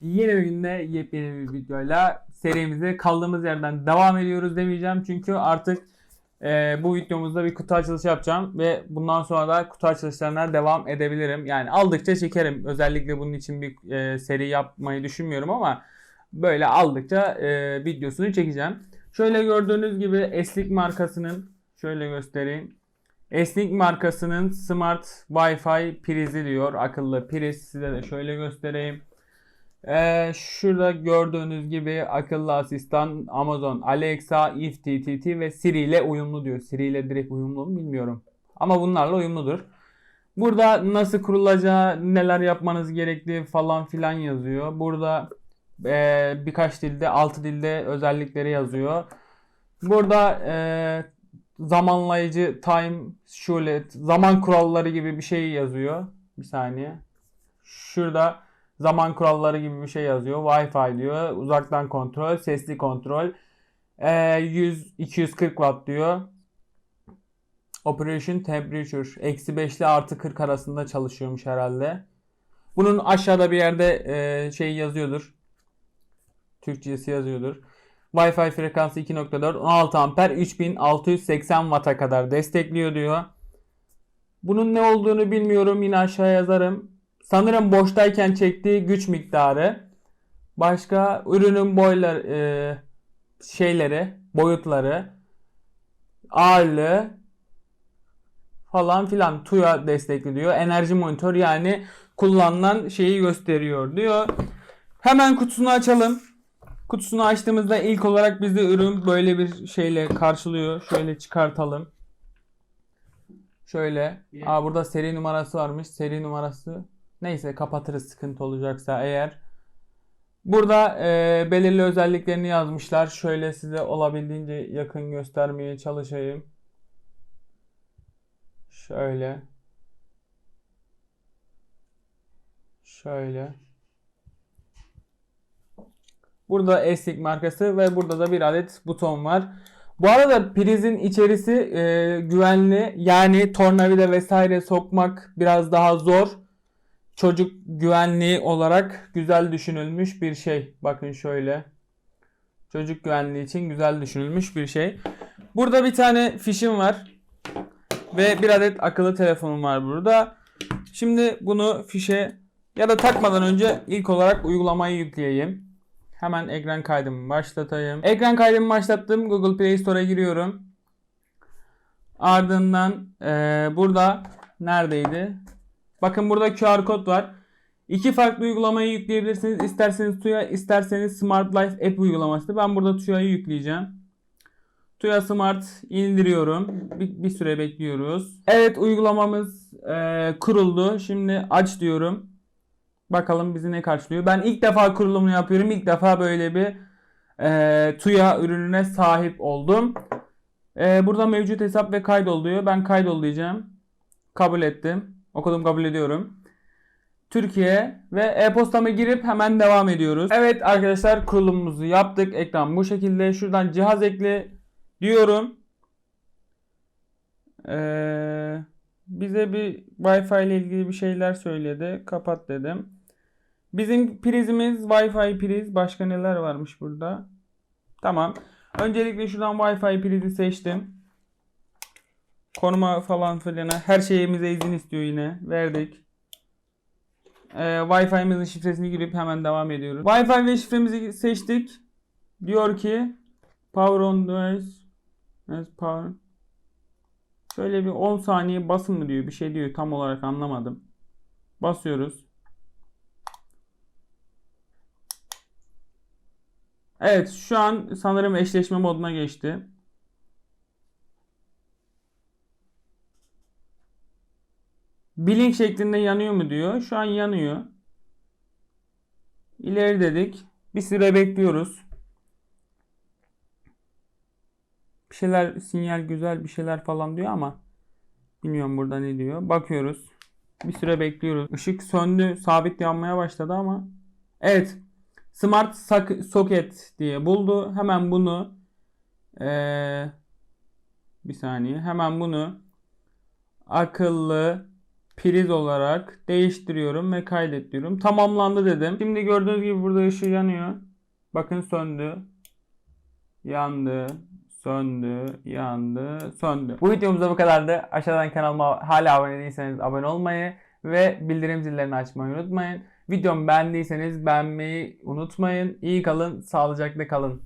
Yeni bir günde yepyeni bir videoyla serimize kaldığımız yerden devam ediyoruz demeyeceğim. Çünkü artık e, bu videomuzda bir kutu açılışı yapacağım ve bundan sonra da kutu açılışlarına devam edebilirim. Yani aldıkça çekerim. Özellikle bunun için bir e, seri yapmayı düşünmüyorum ama böyle aldıkça e, videosunu çekeceğim. Şöyle gördüğünüz gibi Eslik markasının şöyle göstereyim. Esnik markasının Smart Wi-Fi prizi diyor. Akıllı priz. Size de şöyle göstereyim. Ee, şurada gördüğünüz gibi akıllı asistan Amazon, Alexa, If TTT ve Siri ile uyumlu diyor. Siri ile direkt uyumlu mu bilmiyorum. Ama bunlarla uyumludur. Burada nasıl kurulacağı, neler yapmanız gerektiği falan filan yazıyor. Burada e, birkaç dilde, 6 dilde özellikleri yazıyor. Burada e, zamanlayıcı time, şöyle zaman kuralları gibi bir şey yazıyor. Bir saniye. Şurada zaman kuralları gibi bir şey yazıyor. Wi-Fi diyor. Uzaktan kontrol, sesli kontrol. Ee, 100 240 watt diyor. Operation temperature eksi 5 ile artı 40 arasında çalışıyormuş herhalde. Bunun aşağıda bir yerde e, şey yazıyordur. Türkçesi yazıyordur. Wi-Fi frekansı 2.4 16 amper 3680 watt'a kadar destekliyor diyor. Bunun ne olduğunu bilmiyorum. Yine aşağıya yazarım. Sanırım boştayken çektiği güç miktarı. Başka ürünün boylar e, şeyleri, boyutları, ağırlığı falan filan TUYA destekliyor. Enerji monitör yani kullanılan şeyi gösteriyor diyor. Hemen kutusunu açalım. Kutusunu açtığımızda ilk olarak bizi ürün böyle bir şeyle karşılıyor. Şöyle çıkartalım. Şöyle. Aa burada seri numarası varmış. Seri numarası. Neyse kapatırız sıkıntı olacaksa eğer. Burada e, belirli özelliklerini yazmışlar. Şöyle size olabildiğince yakın göstermeye çalışayım. Şöyle. Şöyle. Burada Eslik markası ve burada da bir adet buton var. Bu arada prizin içerisi e, güvenli. Yani tornavida vesaire sokmak biraz daha zor. Çocuk güvenliği olarak güzel düşünülmüş bir şey. Bakın şöyle. Çocuk güvenliği için güzel düşünülmüş bir şey. Burada bir tane fişim var. Ve bir adet akıllı telefonum var burada. Şimdi bunu fişe ya da takmadan önce ilk olarak uygulamayı yükleyeyim. Hemen ekran kaydımı başlatayım. Ekran kaydımı başlattım. Google Play Store'a giriyorum. Ardından eee, burada neredeydi? Bakın burada QR kod var. İki farklı uygulamayı yükleyebilirsiniz. İsterseniz Tuya, isterseniz Smart Life app uygulaması. Ben burada Tuya'yı yükleyeceğim. Tuya Smart indiriyorum. Bir, bir süre bekliyoruz. Evet uygulamamız eee, kuruldu. Şimdi aç diyorum. Bakalım bizi ne karşılıyor. Ben ilk defa kurulumunu yapıyorum. İlk defa böyle bir eee, Tuya ürününe sahip oldum. Eee, burada mevcut hesap ve kaydol diyor. Ben kaydol diyeceğim. Kabul ettim. Okudum kabul ediyorum. Türkiye ve e-postama girip hemen devam ediyoruz. Evet arkadaşlar kurulumumuzu yaptık. Ekran bu şekilde. Şuradan cihaz ekle diyorum. Ee, bize bir Wi-Fi ile ilgili bir şeyler söyledi. Kapat dedim. Bizim prizimiz Wi-Fi priz. Başka neler varmış burada? Tamam. Öncelikle şuradan Wi-Fi prizi seçtim. Konuma falan filan her şeyimize izin istiyor yine. Verdik. Ee, Wi-Fi'mizin şifresini girip hemen devam ediyoruz. Wi-Fi ve şifremizi seçtik. Diyor ki Power on device. Yes, power. Şöyle bir 10 saniye basın mı diyor. Bir şey diyor. Tam olarak anlamadım. Basıyoruz. Evet şu an sanırım eşleşme moduna geçti. Blink şeklinde yanıyor mu diyor. Şu an yanıyor. İleri dedik. Bir süre bekliyoruz. Bir şeyler sinyal güzel bir şeyler falan diyor ama bilmiyorum burada ne diyor. Bakıyoruz. Bir süre bekliyoruz. Işık söndü. Sabit yanmaya başladı ama. Evet. Smart Sock- Socket diye buldu. Hemen bunu ee, bir saniye. Hemen bunu akıllı priz olarak değiştiriyorum ve kaydet diyorum. Tamamlandı dedim. Şimdi gördüğünüz gibi burada ışığı yanıyor. Bakın söndü. Yandı. Söndü. Yandı. Söndü. Bu videomuzda bu kadardı. Aşağıdan kanalıma hala abone değilseniz abone olmayı ve bildirim zillerini açmayı unutmayın. Videomu beğendiyseniz beğenmeyi unutmayın. İyi kalın, sağlıcakla kalın.